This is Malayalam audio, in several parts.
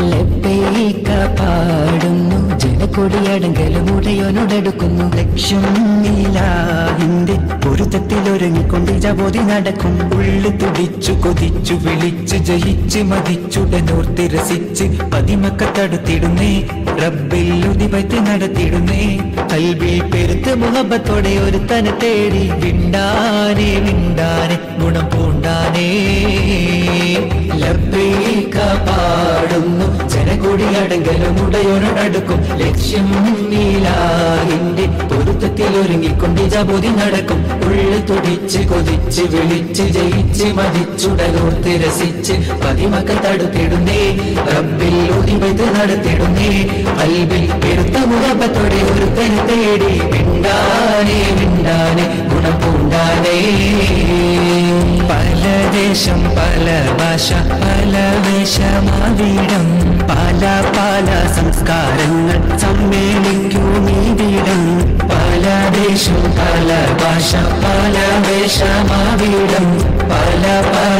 ലബ്ബൈക പാടുന്നു. ജനക്കൊടിയടങ്കലും ഉടയോനോടടുക്കുന്നു. ലക്ഷ്യം നീലാഹിന്റെ പൊരുത്തത്തിൽ ഒരുങ്ങിക്കൊണ്ട് ജബോധി നടക്കും. ഉള്ളു തുടിച്ചു കൊതിച്ചു വിളിച്ചു ജയിച്ച് മതിച്ചുടനോർത്തിരസിച്ച് പതിമക്ക റബ്ബിൽ ഉതിപറ്റി നടത്തിടുന്നേ. കൽവിൽ പെരുത്ത് മുഹബത്തോടെ ഒരു തന തേടി വിണ്ടാനെ വിണ്ടാനെ ഗുണം പൂണ്ടാനേ. ലബ്ബീക പാടുന്നു ജനകൂടി അടങ്കലും ഉടയോനടുക്കും ലക്ഷ്യം നീലാഹിന്റെ പൊരുത്തത്തിൽ ഒരുങ്ങിക്കൊണ്ട് ജബോധി നടക്കും. ഉള്ളു തുടിച്ച് കൊതിച്ച് വിളിച്ച് ജയിച്ച് മതിച്ചുടലോർത്ത് രസിച്ച് പതിമക്കൾ തടുത്തിടുന്നേ. റബ്ബിൽ ഒതിവത് നടത്തിടുന്നേ. അൽബിൽ പെരുത്ത മുഖപ്പത്തോടെ ഒരു തനി തേടി. മിണ്ടാനെ മിണ്ടാനെ ഗുണം പൂണ്ടാനേ പല ദേശം പല ഭാഷ പല വേഷമാവിടം. പല പല സംസ്കാരങ്ങൾ സമ്മേളിക്കൂ ഈവിടം പല ദേശം പല ഭാഷ പല വേഷമാവിടം. പല പല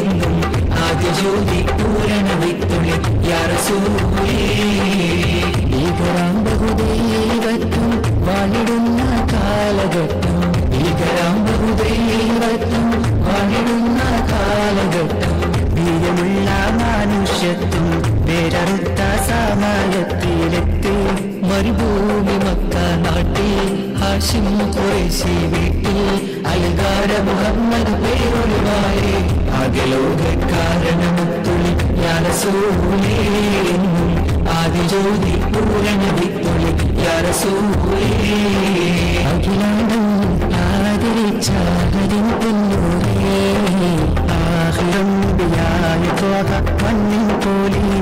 എന്നും ആദ്യ ജ്യോതി പൂരണ വിത്തുള്ളി യാറസൂലേ ഭീകരാം ബഹുദൈവത്വം വാണിടുന്ന കാലഘട്ടം. ഭീകരാം ബഹുദൈവത്വം ഹാഷിം കുറേശി വീട്ടിൽ അലങ്കാര മുഹമ്മദ് പേരൊളിവായി അകലോക കാരണമുത്തുള്ളി യാരസൂലേ എന്നും ആദിജ്യോതി പൂരണ വിത്തുള്ളി യാരസൂലേ അഖിലാണ്ടം ആദരിച്ച ഹരിൻ പൊന്നൂരേ ആഹിരം ബിയായ തോക മണ്ണിൻ പോലീവേ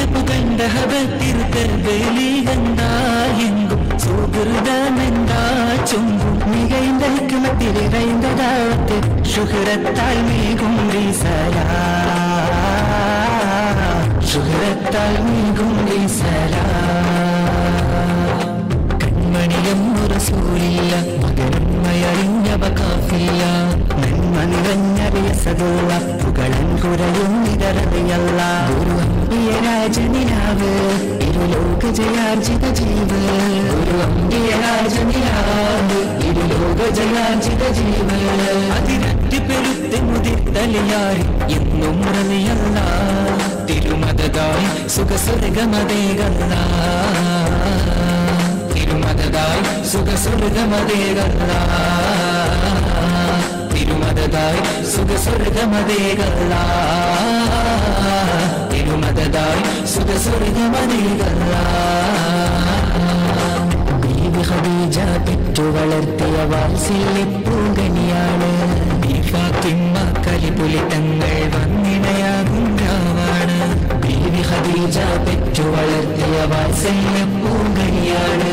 கண்டகபத்திருக்க வெளிகந்தாயெங்கும் சோகிருதமெந்தா சொங்கும் மிகைந்த கிமத்தில் இறைந்ததாத்து சுகரத்தால் மீகும் வீசலா சுகரத்தால் மீகும் வீசலா கண்மணியம் ஒரு சூழிല്ല മകനമ്മയറിഞ്ഞവ കാഫില്ല നന്മ നിറഞ്ഞറിയ സതുള്ള പുകളൻ കുറയും ഇതറിയല്ല ഗുരുവൻ അമ്പിയ രാജനിലാവ്. ഇരുലോക ജയാർജിത ജീവ് ഗുരു അമ്പിയ രാജനിലാവ്. ഇരുലോക ജയാർജിത ജീവ് അതിരട്ടി പെരുത്തി മുതിർത്തലിയാറി എന്നും റലിയല്ല തിരുമതായി സുഖസ്വർഗമതേകല്ല തിരുമതതായി സുഖസ്വർഗമതേകല്ല തിരുമതതായി സുഖസ്വർഗമതേകല്ല തിരുമതതായി സുഖസ്വർഗമതേകല്ല ബീവി ഖദീജ പെറ്റു വളർത്തിയ വാത്സല്യ പൂങ്കനിയാണ്. ബീ ഫാത്തിമ കലിപുലി തങ്ങൾ വന്നിണയാകും രാവാണ്. ബീവി ഖദീജ പെറ്റു വളർത്തിയ വാത്സല്യ പൂങ്കനിയാണ്.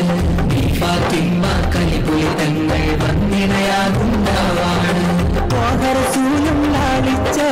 ബീ ഫാത്തിമ കലിപുലി തങ്ങൾ വന്നിണയാകും രാവാണ്. ത്വാഹരസൂലും ലാളിച്ച്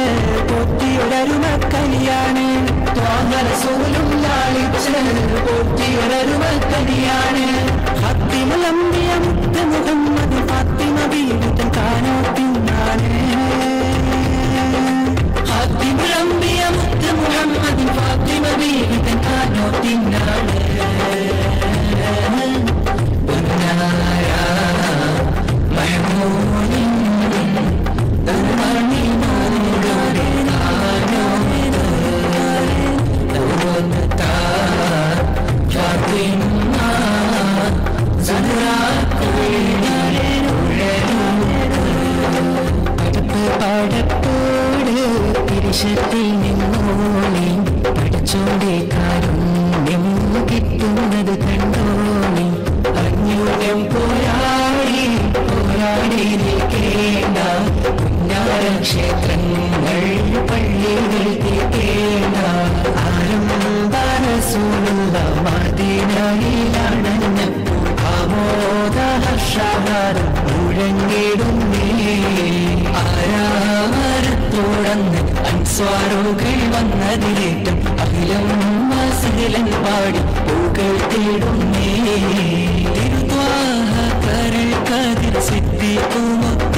കിട്ടുന്നത് കണ്ടോളി അന്യൂനം പോരാടി പോരാടി നിൽക്കേണ്ട. ക്ഷേത്രങ്ങൾ പള്ളികൾ തീർക്കേണ്ട ആരംഭരസൂലുള്ള മദീനയിലണഞ്ഞപ്പോൾ അൻസ്വാറുകൾ വന്നതിലേറ്റം അഖിലം വാസിലൻ പാടി പൂകൾ തേടുന്നേ. തിരുവാഹ കരൾ കതിർ സിദ്ധിക്കുമൊത്തിറങ്ങിട്ട്